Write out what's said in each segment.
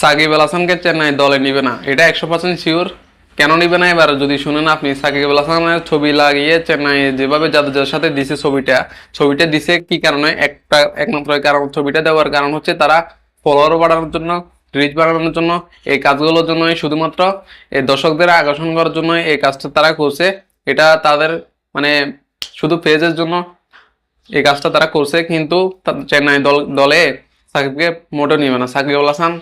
সাকিব আল হাসানকে চেন্নাই দলে নিবে না। এটা একশো পার্সেন্ট শিওর কেন নিবে না এবার? যদি শুনেন আপনি, সাকিব আল হাসানের ছবি লাগিয়ে চেন্নাই যেভাবে যাদের সাথে দিছে ছবিটা ছবিটা দিছে কি কারণে? একটা একমাত্র কারণ, ছবিটা দেওয়ার কারণ হচ্ছে তারা ফলোয়ার বাড়ানোর জন্য রিচ বাড়ানোর জন্য, এই কাজগুলোর জন্য শুধুমাত্র, এই দর্শকদের আকর্ষণ করার জন্য এই কাজটা তারা করছে। এটা তাদের মানে শুধু পেজের জন্য এই কাজটা তারা করছে, কিন্তু চেন্নাই দল দলে সাকিবকে মোটেও নিবে না। সাকিব আল হাসান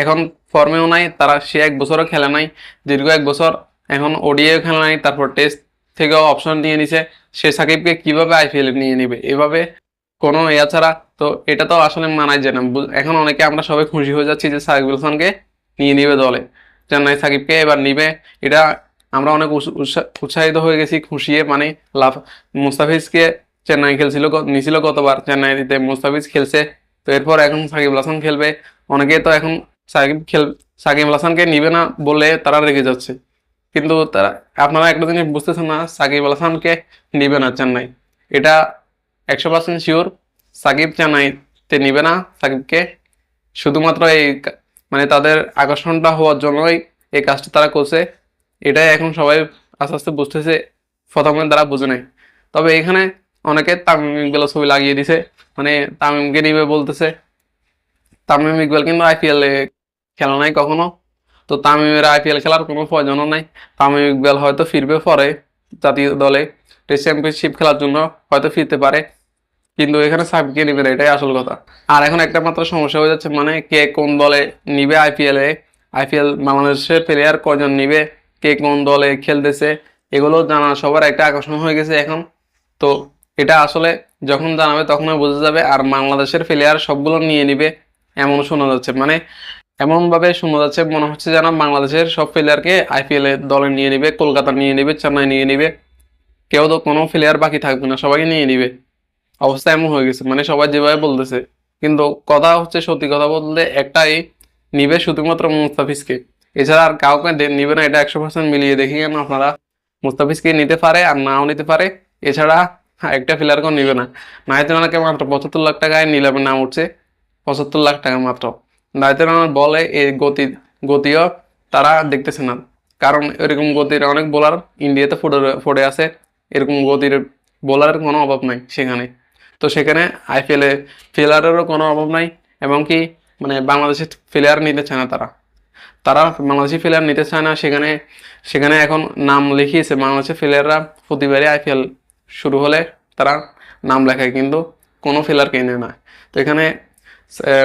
এখন ফর্মেও নাই, তারা সে এক বছরও খেলে নাই, দীর্ঘ এক বছর। এখন ওডিএও খেলে নাই, তারপর টেস্ট থেকেও অপশন নিয়ে নিছে। সে সাকিবকে কীভাবে আইপিএল নিয়ে নিবে? এভাবে কোনো ইয়া ছাড়া। তো এটা তো আসলে মানাই যায় না। এখন অনেকে আমরা সবাই খুশি হয়ে যাচ্ছি যে সাকিব আল হাসানকে নিয়ে নিবে দলে। চেন্নাই সাকিবকে এবার নিবে। এটা আমরা অনেক উৎস- উৎসা- উৎসাহিত হয়ে গেছি, খুশিয়ে মানে লাভ মুস্তাফিজকে চেন্নাই খেলছিল নিছিল গতবার চেন্নাইতে মুস্তাফিজ খেলছে। তো এরপর এখন সাকিব হাসান খেলবে। অনেকে তো এখন সাকিব খেল, সাকিব আল হাসানকে নিবে না বলে তারা রেগে যাচ্ছে। কিন্তু তারা, আপনারা একটা জিনিস বুঝতেছেন না, সাকিব আল হাসানকে নিবে না চেন্নাই। এটা একশো পার্সেন্ট শিওর সাকিব চেন্নাইতে নিবে না, সাকিবকে। শুধুমাত্র এই মানে তাদের আকর্ষণটা হওয়ার জন্যই এই কাজটা তারা করছে। এটাই এখন সবাই আস্তে আস্তে বুঝতেছে, প্রথমে তারা বুঝে নাই। তবে এখানে অনেকে তামিম ইকবাল ছবি লাগিয়ে দিছে। মানে তামিমকে নিবে বলতেছে। তামিম ইকবাল কিন্তু আইপিএল খেলা নাই কখনো? তো তামিমের আইপিএল খেলার কোনো প্রয়োজনও নাই। তামিম ইকবাল হয়তো ফিরবে পরে জাতীয় দলে। টেস্ট চ্যাম্পিয়নশিপ খেলার জন্য হয়তো ফিরতে পারে। কিন্তু এখানে সাকিবকে নিবে না, এটাই আসল কথা। আর এখন একটা মাত্র সমস্যা হয়ে যাচ্ছে মানে কে কোন দলে নিবে আইপিএল আইপিএল বাংলাদেশের প্লেয়ার কজন নিবে? কে কোন দলে খেলতেছে? এগুলো জানা সবার একটা আকর্ষণ হয়ে গেছে এখন। তো এটা আসলে যখন জানাবে তখনই বোঝা যাবে, আর বাংলাদেশের প্লেয়ার সবগুলো নিয়ে নিবে এমন শোনা যাচ্ছে। মানে এমন ভাবে শোনা যাচ্ছে, মনে হচ্ছে যেন বাংলাদেশের সব প্লেয়ারকে আইপিএল এর দলে নিয়ে নিবে, কলকাতা নিয়ে নিবে, চেন্নাই নিয়ে নিবে। কেউ তো কোনো প্লেয়ার বাকি থাকবে না, সবাইকে নিয়ে নিবে। অবস্থা এমন হয়ে গেছে মানে সবাই যেভাবে বলতেছে। কিন্তু কথা হচ্ছে, সত্যি কথা বলতে একটাই, নিবে শুধুমাত্র মুস্তাফিজকে। এছাড়া আর কাউকে নিবে না, এটা একশো পার্সেন্ট মিলিয়ে দেখি কেন আপনারা মুস্তাফিজকে নিতে পারে আর নাও নিতে পারে? এছাড়া একটা প্লেয়ারকেও নিবে না। নাহিদ রানাকে মাত্র পঁচাত্তর লাখ টাকায় নিলামের নাম উঠছে, পঁচাত্তর লাখ টাকা মাত্র। নাহিদ রানার বলে এই গতি, গতিও তারা দেখতেছে না। কারণ এরকম গতির অনেক বোলার ইন্ডিয়াতে পড়ে পড়ে আছে। এরকম গতির বোলারের কোনো অভাব নাই সেখানে। তো সেখানে আইপিএলে প্লেয়ারেরও কোনো অভাব নাই এবং কি মানে বাংলাদেশের প্লেয়ার নিতে চায় না তারা। তারা বাংলাদেশি প্লেয়ার নিতে চায় না, সেখানে সেখানে এখন নাম লিখিয়েছে বাংলাদেশের প্লেয়াররা প্রতিবারই আইপিএল শুরু হলে তারা নাম লেখায়, কিন্তু কোনো প্লেয়ার কেনে না। তো এখানে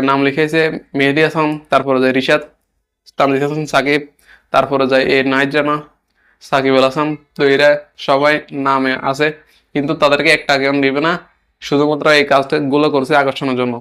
নাম লিখেছে মেহেদি হাসান, তারপরে যায় রিশাদ তামজিদ হাসান, সাকিব, তারপরে যায় এ নাইট জানা সাকিব আল হাসান। তো এরা সবাই নামে আছে, কিন্তু তাদেরকে একটা কেউ দিবে না, শুধুমাত্র এই কাজটা গুলো করছে আকর্ষণের জন্য।